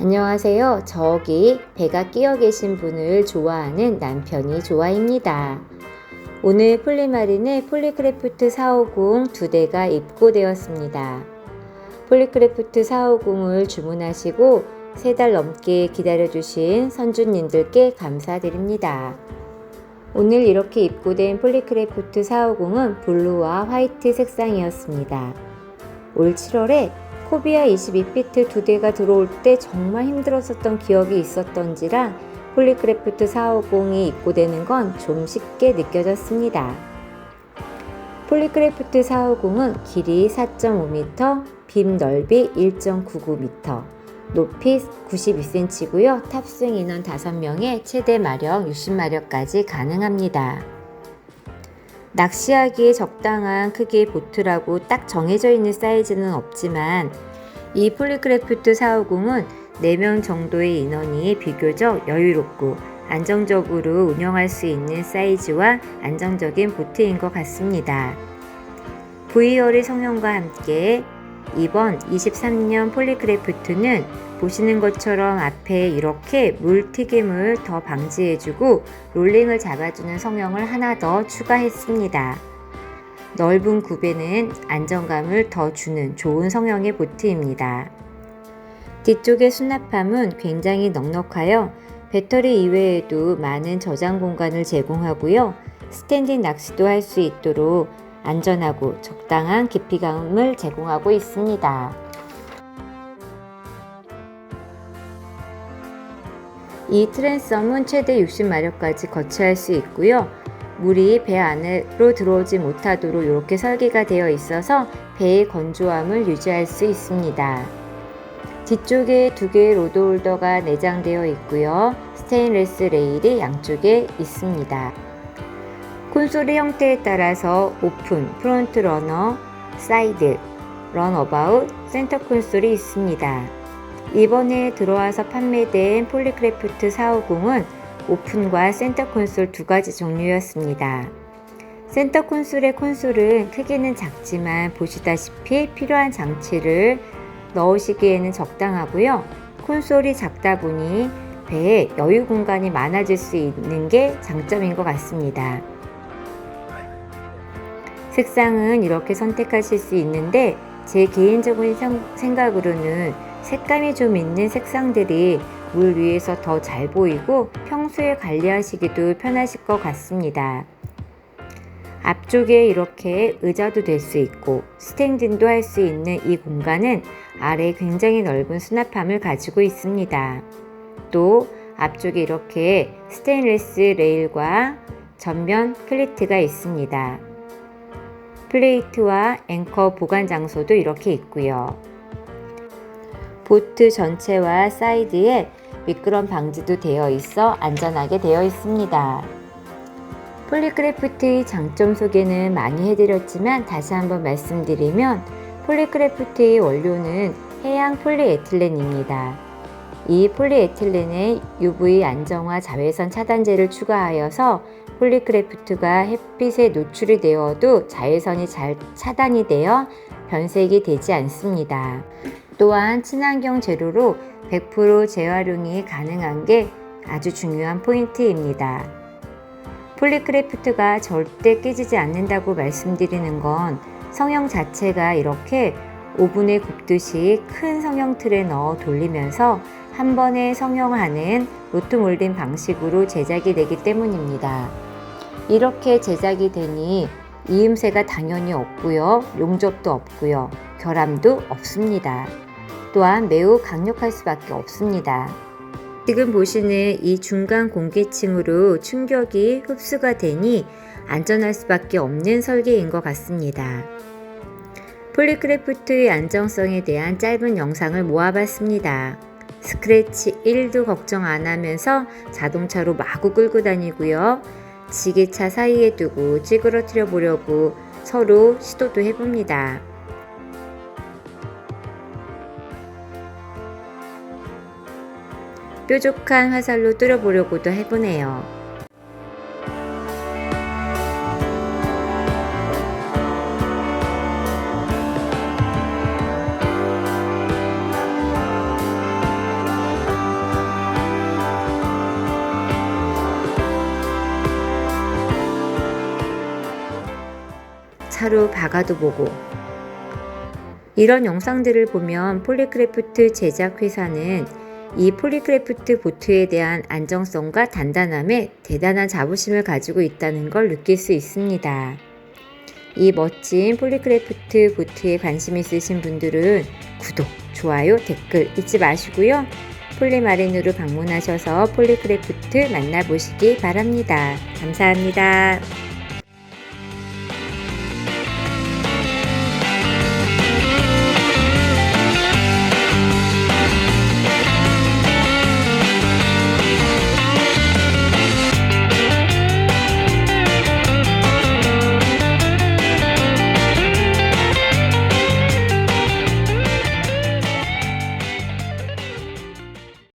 안녕하세요. 저기 배가 끼어 계신 분을 좋아하는 남편이 좋아입니다. 오늘 폴리마린의 폴리크래프트 450 두 대가 입고되었습니다. 폴리크래프트 450을 주문하시고 세 달 넘게 기다려주신 선주님들께 감사드립니다. 오늘 이렇게 입고된 폴리크래프트 450은 블루와 화이트 색상이었습니다. 올 7월에 코비아 22피트 두 대가 들어올 때 정말 힘들었었던 기억이 있었던지라 폴리크래프트 450이 입고되는 건 좀 쉽게 느껴졌습니다. 폴리크래프트 450은 길이 4.5m, 빔 넓이 1.99m, 높이 92cm고요. 탑승 인원 5명에 최대 마력 60마력까지 가능합니다. 낚시하기에 적당한 크기의 보트라고 딱 정해져 있는 사이즈는 없지만 이 폴리크래프트 450은 4명 정도의 인원이 비교적 여유롭고 안정적으로 운영할 수 있는 사이즈와 안정적인 보트인 것 같습니다. V열의 성형과 함께 이번 23년 폴리크래프트는 보시는 것처럼 앞에 이렇게 물 튀김을 더 방지해주고 롤링을 잡아주는 성형을 하나 더 추가했습니다. 넓은 굽에는 안정감을 더 주는 좋은 성형의 보트입니다. 뒤쪽의 수납함은 굉장히 넉넉하여 배터리 이외에도 많은 저장 공간을 제공하고요. 스탠딩 낚시도 할 수 있도록 안전하고 적당한 깊이감을 제공하고 있습니다. 이 트랜섬은 최대 60마력까지 거치할 수 있고요. 물이 배 안으로 들어오지 못하도록 이렇게 설계가 되어 있어서 배의 건조함을 유지할 수 있습니다. 뒤쪽에 두 개의 로드홀더가 내장되어 있고요. 스테인레스 레일이 양쪽에 있습니다. 콘솔의 형태에 따라서 오픈, 프론트 러너, 사이드, 런어바웃, 센터 콘솔이 있습니다. 이번에 들어와서 판매된 폴리크래프트 450은 오픈과 센터 콘솔 두 가지 종류였습니다. 센터 콘솔의 콘솔은 크기는 작지만 보시다시피 필요한 장치를 넣으시기에는 적당하고요. 콘솔이 작다 보니 배에 여유 공간이 많아질 수 있는 게 장점인 것 같습니다. 색상은 이렇게 선택하실 수 있는데 제 개인적인 생각으로는 색감이 좀 있는 색상들이 물 위에서 더 잘 보이고 평소에 관리하시기도 편하실 것 같습니다. 앞쪽에 이렇게 의자도 될 수 있고 스탠딩도 할 수 있는 이 공간은 아래 굉장히 넓은 수납함을 가지고 있습니다. 또 앞쪽에 이렇게 스테인리스 레일과 전면 클리트가 있습니다. 플레이트와 앵커 보관 장소도 이렇게 있고요. 보트 전체와 사이드에 미끄럼 방지도 되어 있어 안전하게 되어 있습니다. 폴리크래프트의 장점 소개는 많이 해드렸지만 다시 한번 말씀드리면 폴리크래프트의 원료는 해양 폴리에틸렌입니다. 이 폴리에틸렌에 UV 안정화 자외선 차단제를 추가하여서 폴리크래프트가 햇빛에 노출이 되어도 자외선이 잘 차단이 되어 변색이 되지 않습니다. 또한 친환경 재료로 100% 재활용이 가능한 게 아주 중요한 포인트입니다. 폴리크래프트가 절대 깨지지 않는다고 말씀드리는 건 성형 자체가 이렇게 오븐에 굽듯이 큰 성형 틀에 넣어 돌리면서 한 번에 성형하는 로트 몰딩 방식으로 제작이 되기 때문입니다. 이렇게 제작이 되니 이음새가 당연히 없고요. 용접도 없고요. 결함도 없습니다. 또한 매우 강력할 수밖에 없습니다. 지금 보시는 이 중간 공기층으로 충격이 흡수가 되니 안전할 수밖에 없는 설계인 것 같습니다. 폴리크래프트의 안정성에 대한 짧은 영상을 모아봤습니다. 스크래치 1도 걱정 안 하면서 자동차로 마구 끌고 다니고요. 지게차 사이에 두고 찌그러뜨려 보려고 서로 시도도 해봅니다. 뾰족한 화살로 뚫어보려고도 해보네요. 차로 바가도 보고 이런 영상들을 보면 폴리크래프트 제작 회사는 이 폴리크래프트 보트에 대한 안정성과 단단함에 대단한 자부심을 가지고 있다는 걸 느낄 수 있습니다. 이 멋진 폴리크래프트 보트에 관심 있으신 분들은 구독, 좋아요, 댓글 잊지 마시고요. 폴리마린으로 방문하셔서 폴리크래프트 만나보시기 바랍니다. 감사합니다.